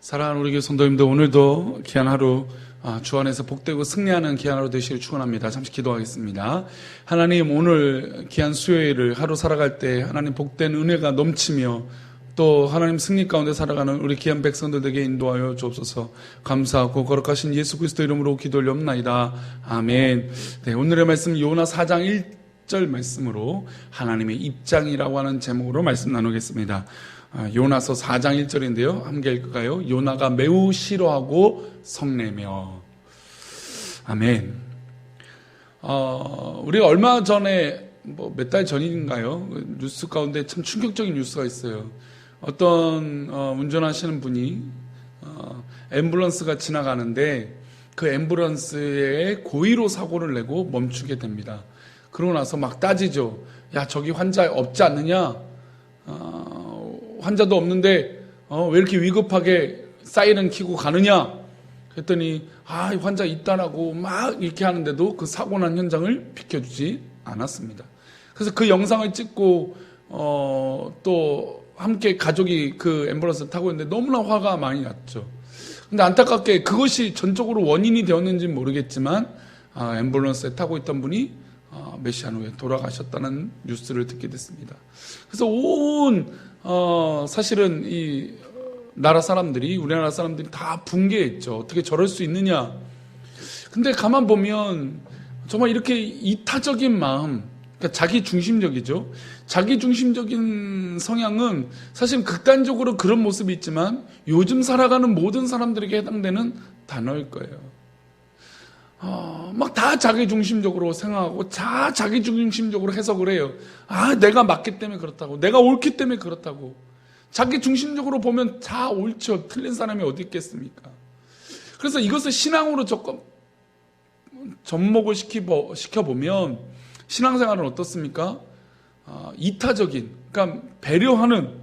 사랑하는 우리 교회 성도님들 오늘도 귀한 하루 아, 주 안에서 복되고 승리하는 귀한 하루 되시길 축원합니다. 잠시 기도하겠습니다. 하나님 오늘 귀한 수요일을 하루 살아갈 때 하나님 복된 은혜가 넘치며 또 하나님 승리 가운데 살아가는 우리 귀한 백성들에게 인도하여 주옵소서 감사하고 거룩하신 예수 그리스도 이름으로 기도 올려옵나이다. 아멘. 네, 오늘의 말씀 요나 4장 1절 말씀으로 하나님의 입장이라고 하는 제목으로 말씀 나누겠습니다. 아, 요나서 4장 1절인데요. 함께 읽을까요? 요나가 매우 싫어하고 성내며. 아멘. 어, 우리가 얼마 전에 뭐 몇 달 전인가요? 뉴스 가운데 참 충격적인 뉴스가 있어요. 어떤 어, 운전하시는 분이 어, 앰뷸런스가 지나가는데 그 앰뷸런스에 고의로 사고를 내고 멈추게 됩니다. 그러고 나서 막 따지죠. 야 저기 환자 없지 않느냐? 어, 환자도 없는데 어, 왜 이렇게 위급하게 사이렌 키고 가느냐? 그랬더니 아 환자 있다라고 막 이렇게 하는데도 그 사고 난 현장을 비켜주지 않았습니다. 그래서 그 영상을 찍고 어, 또 함께 가족이 그 앰뷸런스를 타고 있는데 너무나 화가 많이 났죠. 근데 안타깝게 그것이 전적으로 원인이 되었는지는 모르겠지만 아, 앰뷸런스에 타고 있던 분이 아, 몇 시간 후에 돌아가셨다는 뉴스를 듣게 됐습니다. 그래서 온 어, 사실은 이 나라 사람들이 우리나라 사람들이 다 붕괴했죠. 어떻게 저럴 수 있느냐? 근데 가만 보면 정말 이렇게 이타적인 마음, 그러니까 자기 중심적이죠. 자기 중심적인 성향은 사실 극단적으로 그런 모습이 있지만 요즘 살아가는 모든 사람들에게 해당되는 단어일 거예요. 어, 막 다 자기 중심적으로 생각하고 다 자기 중심적으로 해석을 해요. 아, 내가 맞기 때문에 그렇다고. 내가 옳기 때문에 그렇다고. 자기 중심적으로 보면 다 옳죠. 틀린 사람이 어디 있겠습니까? 그래서 이것을 신앙으로 조금 접목을 시키보, 시켜보면 신앙생활은 어떻습니까? 아, 이타적인, 그러니까 배려하는,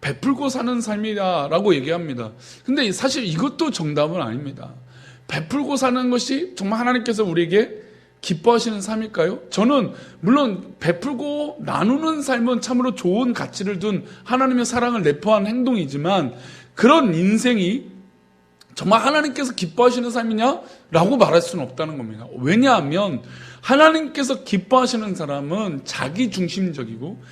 베풀고 사는 삶이다라고 얘기합니다. 근데 사실 이것도 정답은 아닙니다. 베풀고 사는 것이 정말 하나님께서 우리에게 기뻐하시는 삶일까요? 저는 물론 베풀고 나누는 삶은 참으로 좋은 가치를 둔 하나님의 사랑을 내포한 행동이지만 그런 인생이 정말 하나님께서 기뻐하시는 삶이냐 라고 말할 수는 없다는 겁니다. 왜냐하면 하나님께서 기뻐하시는 사람은 자기 중심적이고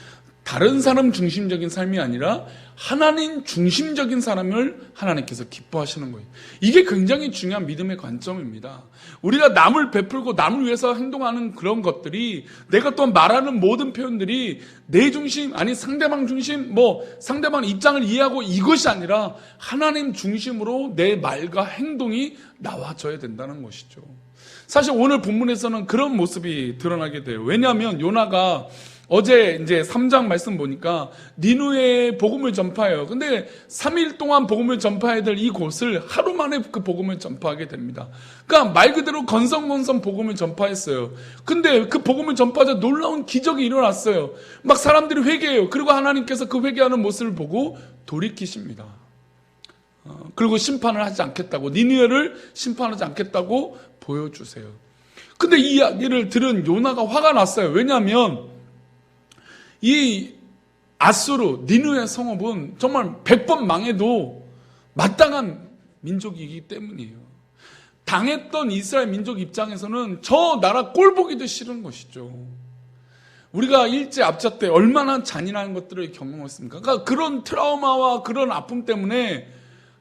다른 사람 중심적인 삶이 아니라 하나님 중심적인 사람을 하나님께서 기뻐하시는 거예요. 이게 굉장히 중요한 믿음의 관점입니다. 우리가 남을 베풀고 남을 위해서 행동하는 그런 것들이 내가 또 말하는 모든 표현들이 내 중심, 아니 상대방 중심, 뭐 상대방 입장을 이해하고 이것이 아니라 하나님 중심으로 내 말과 행동이 나와져야 된다는 것이죠. 사실 오늘 본문에서는 그런 모습이 드러나게 돼요. 왜냐하면 요나가 어제 이제 3장 말씀 보니까 니누의 복음을 전파해요. 근데 3일 동안 복음을 전파해야 될 이곳을 하루 만에 그 복음을 전파하게 됩니다. 그러니까 말 그대로 건성건성 복음을 전파했어요. 근데 그 복음을 전파하자 놀라운 기적이 일어났어요. 막 사람들이 회개해요. 그리고 하나님께서 그 회개하는 모습을 보고 돌이키십니다. 어, 그리고 심판을 하지 않겠다고 니누에를 심판하지 않겠다고 보여주세요. 근데 이 이야기를 들은 요나가 화가 났어요. 왜냐하면 이 아수르, 니누의 성읍은 정말 100번 망해도 마땅한 민족이기 때문이에요. 당했던 이스라엘 민족 입장에서는 저 나라 꼴 보기도 싫은 것이죠. 우리가 일제 압자 때 얼마나 잔인한 것들을 경험했습니까? 그러니까 그런 트라우마와 그런 아픔 때문에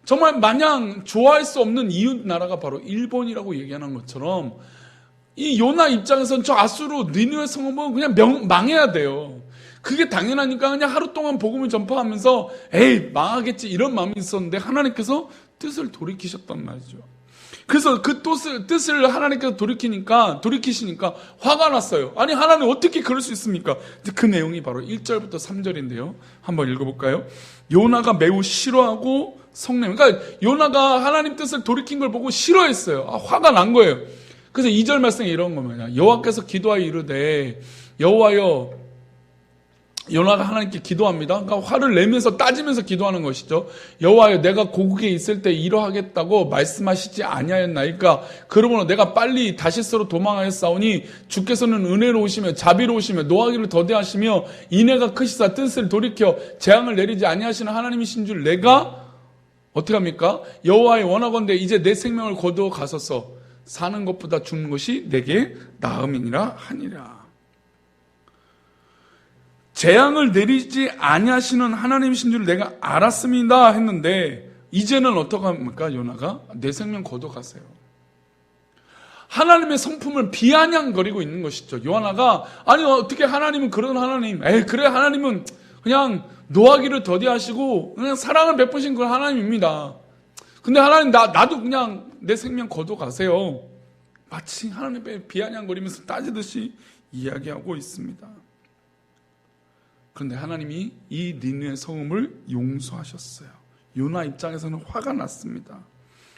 정말 마냥 좋아할 수 없는 이웃 나라가 바로 일본이라고 얘기하는 것처럼 이 요나 입장에서는 저 아수르 니누의 성읍은 그냥 명, 망해야 돼요. 그게 당연하니까 그냥 하루 동안 복음을 전파하면서 에이 망하겠지 이런 마음이 있었는데 하나님께서 뜻을 돌이키셨단 말이죠. 그래서 그 뜻을, 뜻을 하나님께서 돌이키니까 돌이키시니까 화가 났어요. 아니 하나님 어떻게 그럴 수 있습니까? 그 내용이 바로 1절부터 3절인데요. 한번 읽어볼까요? 요나가 매우 싫어하고 성냄. 그러니까 요나가 하나님 뜻을 돌이킨 걸 보고 싫어했어요. 아, 화가 난 거예요. 그래서 2절 말씀에 이런 겁니다. 여호와께서 기도하여 이르되 여호와여 요나가 하나님께 기도합니다. 그러니까 화를 내면서 따지면서 기도하는 것이죠. 여호와여 내가 고국에 있을 때 이러하겠다고 말씀하시지 아니하였나이까 그러므로 내가 빨리 다시스로 도망하였사오니 주께서는 은혜로우시며 자비로우시며 노하기를 더대하시며 인애가 크시사 뜻을 돌이켜 재앙을 내리지 아니하시는 하나님이신 줄 내가 어떻게 합니까? 여호와의 원하건대 이제 내 생명을 거두어 가소서 사는 것보다 죽는 것이 내게 나음이니라 하니라. 재앙을 내리지 아니하시는 하나님이신 줄 내가 알았습니다 했는데 이제는 어떡 합니까 요나가 내 생명 거둬 가세요. 하나님의 성품을 비아냥거리고 있는 것이죠. 요하나가 아니 어떻게 하나님은 그런 하나님? 에이 그래 하나님은 그냥 노하기를 더디하시고 그냥 사랑을 베푸신 그런 하나님입니다. 근데 하나님 나 나도 그냥 내 생명 거둬 가세요. 마치 하나님의 비아냥거리면서 따지듯이 이야기하고 있습니다. 그런데 하나님이 이 니느의 성음을 용서하셨어요. 요나 입장에서는 화가 났습니다.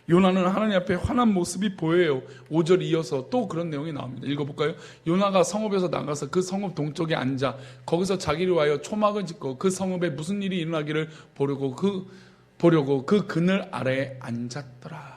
요나는 하나님 앞에 화난 모습이 보여요. 5절 이어서 또 그런 내용이 나옵니다. 읽어볼까요? 요나가 성읍에서 나가서 그 성읍 동쪽에 앉아 거기서 자기를 위하여 초막을 짓고 그 성읍에 무슨 일이 일어나기를 보려고 그 보려고 그 그늘 아래에 앉았더라.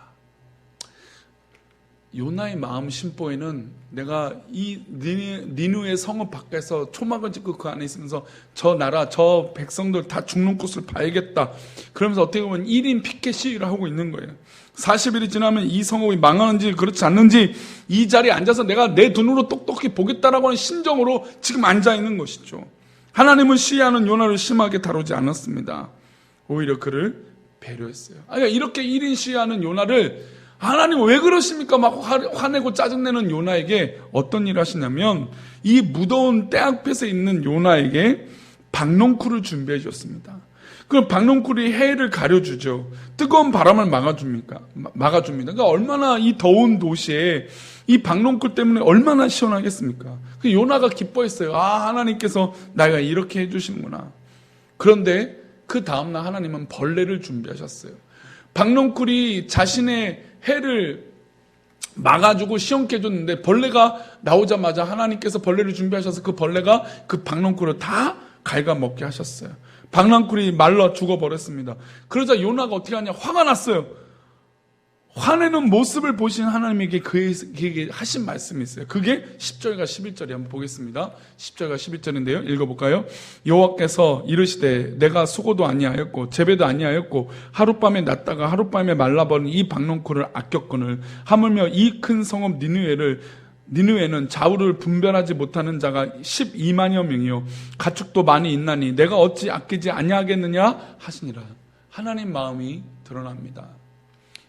요나의 마음 심보에는 내가 이 니누- 니누의 성읍 밖에서 초막을 짓고 그 안에 있으면서 저 나라 저 백성들 다 죽는 곳을 봐야겠다. 그러면서 어떻게 보면 1인 피켓 시위를 하고 있는 거예요. 40일이 지나면 이 성읍이 망하는지 그렇지 않는지 이 자리에 앉아서 내가 내 눈으로 똑똑히 보겠다라고 하는 심정으로 지금 앉아 있는 것이죠. 하나님은 시위하는 요나를 심하게 다루지 않았습니다. 오히려 그를 배려했어요. 아니, 그러니까 이렇게 1인 시위하는 요나를 하나님 왜 그러십니까? 막 화- 화내고 짜증내는 요나에게 어떤 일을 하시냐면 이 무더운 때 앞에서 있는 요나에게 박농쿨을 준비해 줬습니다. 그 박농쿨이 해를 가려주죠. 뜨거운 바람을 막아줍니까? 마- 막아줍니다. 그러니까 얼마나 이 더운 도시에 이 박농쿨 때문에 얼마나 시원하겠습니까? 그 요나가 기뻐했어요. 아, 하나님께서 나가 이렇게 해주시는구나. 그런데 그 다음날 하나님은 벌레를 준비하셨어요. 박농쿨이 자신의 해를 막아주고 시원케 해줬는데 벌레가 나오자마자 하나님께서 벌레를 준비하셔서 그 벌레가 그 박농쿨을 다 갉아먹게 하셨어요. 박농쿨이 말라 죽어버렸습니다. 그러자 요나가 어떻게 하냐 화가 났어요. 화내는 모습을 보신 하나님에게 그에게 하신 말씀이 있어요. 그게 10절과 11절이 한번 보겠습니다. 10절과 11절인데요. 읽어볼까요? 여호와께서 이르시되 내가 수고도 아니하였고 재배도 아니하였고 하룻밤에 났다가 하룻밤에 말라버린 이 박농쿨을 아꼈거늘 하물며 이 큰 성읍 니누에를 니누에는 좌우를 분별하지 못하는 자가 12만여 명이요 가축도 많이 있나니 내가 어찌 아끼지 아니하겠느냐 하시니라. 하나님 마음이 드러납니다.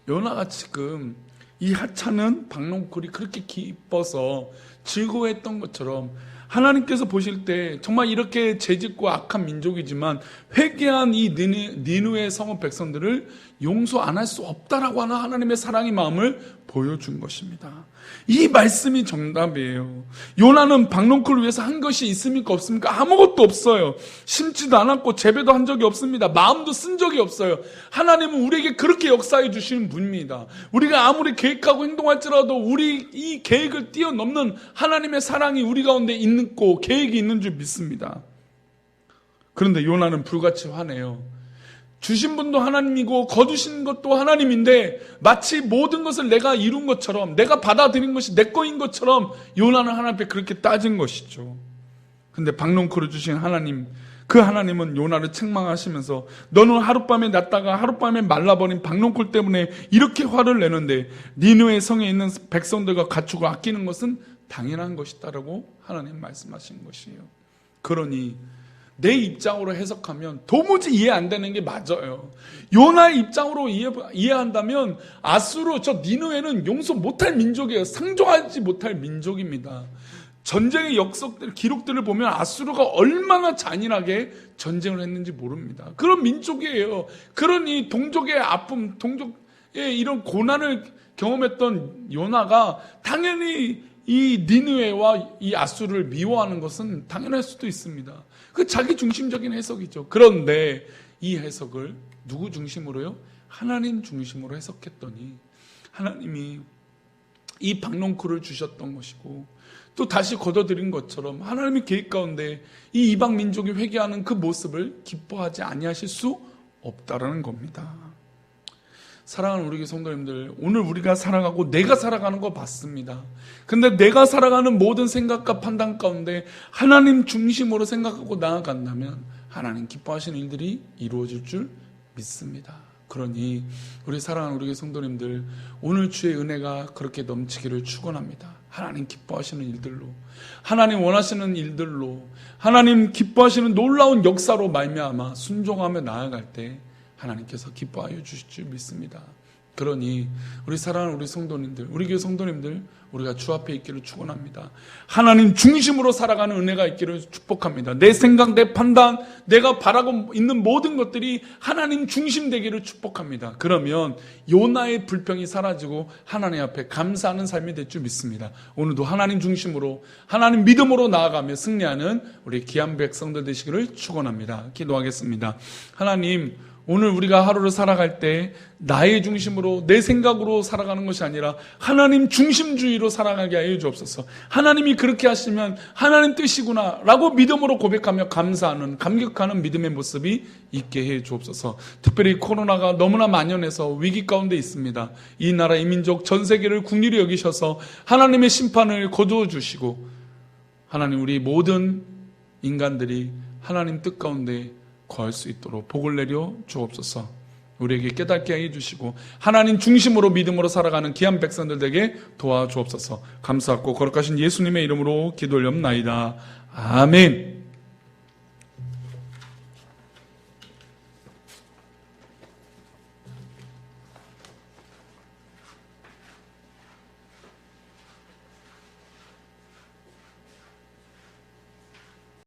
요나가 지금 이 하찮은 박농쿨이 그렇게 기뻐서 즐거워했던 것처럼 하나님께서 보실 때 정말 이렇게 죄짓고 악한 민족이지만 회개한 이 니누- 니누 의 성읍 백성들을 용서 안 할 수 없다라고 하는 하나님의 사랑의 마음을 보여준 것입니다. 이 말씀이 정답이에요. 요나는 박농쿨을 위해서 한 것이 있습니까 없습니까? 아무것도 없어요. 심지도 않았고 재배도 한 적이 없습니다. 마음도 쓴 적이 없어요. 하나님은 우리에게 그렇게 역사해 주시는 분입니다. 우리가 아무리 계획하고 행동할지라도 우리 이 계획을 뛰어넘는 하나님의 사랑이 우리 가운데 있고 계획이 있는 줄 믿습니다. 그런데 요나는 불같이 화내요. 주신 분도 하나님이고 거두신 것도 하나님인데 마치 모든 것을 내가 이룬 것처럼 내가 받아들인 것이 내 거인 것처럼 요나는 하나님 앞에 그렇게 따진 것이죠. 근데 박농크를 주신 하나님 그 하나님은 요나를 책망하시면서 너는 하룻밤에 났다가 하룻밤에 말라버린 박농쿨 때문에 이렇게 화를 내는데 니누의 성에 있는 백성들과 가축을 아끼는 것은 당연한 것이다라고 하나님 말씀하신 것이에요. 그러니 내 입장으로 해석하면 도무지 이해 안 되는 게 맞아요. 요나의 입장으로 이해, 이해한다면 아수르 저 니누에는 용서 못할 민족이에요. 상종하지 못할 민족입니다. 전쟁의 역석들 기록들을 보면 아수르가 얼마나 잔인하게 전쟁을 했는지 모릅니다. 그런 민족이에요. 그러니 동족의 아픔, 동족의 이런 고난을 경험했던 요나가 당연히 이 니느웨와 이 아수르를 미워하는 것은 당연할 수도 있습니다. 그 자기 중심적인 해석이죠. 그런데 이 해석을 누구 중심으로요? 하나님 중심으로 해석했더니 하나님이 이 박농쿨을 주셨던 것이고 또 다시 걷어들인 것처럼 하나님의 계획 가운데 이 이방 민족이 회개하는 그 모습을 기뻐하지 아니하실 수 없다라는 겁니다. 사랑하는 우리 성도님들, 오늘 우리가 살아가고 내가 살아가는 거 맞습니다. 근데 내가 살아가는 모든 생각과 판단 가운데 하나님 중심으로 생각하고 나아간다면 하나님 기뻐하시는 일들이 이루어질 줄 믿습니다. 그러니 우리 사랑하는 우리 성도님들 오늘 주의 은혜가 그렇게 넘치기를 축원합니다. 하나님 기뻐하시는 일들로 하나님 원하시는 일들로 하나님 기뻐하시는 놀라운 역사로 말미암아 순종하며 나아갈 때 하나님께서 기뻐하여 주실 줄 믿습니다. 그러니 우리 사랑하는 우리 성도님들, 우리 교회 성도님들 우리가 주 앞에 있기를 축원합니다. 하나님 중심으로 살아가는 은혜가 있기를 축복합니다. 내 생각, 내 판단, 내가 바라고 있는 모든 것들이 하나님 중심 되기를 축복합니다. 그러면 요나의 불평이 사라지고 하나님 앞에 감사하는 삶이 될 줄 믿습니다. 오늘도 하나님 중심으로 하나님 믿음으로 나아가며 승리하는 우리 귀한 백성들 되시기를 축원합니다. 기도하겠습니다. 하나님 오늘 우리가 하루를 살아갈 때 나의 중심으로 내 생각으로 살아가는 것이 아니라 하나님 중심주의로 살아가게 하여 주옵소서. 하나님이 그렇게 하시면 하나님 뜻이구나 라고 믿음으로 고백하며 감사하는 감격하는 믿음의 모습이 있게 해 주옵소서. 특별히 코로나가 너무나 만연해서 위기 가운데 있습니다. 이 나라 이 민족 전 세계를 국리로 여기셔서 하나님의 심판을 거두어 주시고 하나님 우리 모든 인간들이 하나님 뜻 가운데 거할 수 있도록 복을 내려 주옵소서. 우리에게 깨닫게 해 주시고 하나님 중심으로 믿음으로 살아가는 귀한 백성들 에게 도와주옵소서. 감사하고 거룩하신 예수님의 이름으로 기도 올렵나이다. 아멘.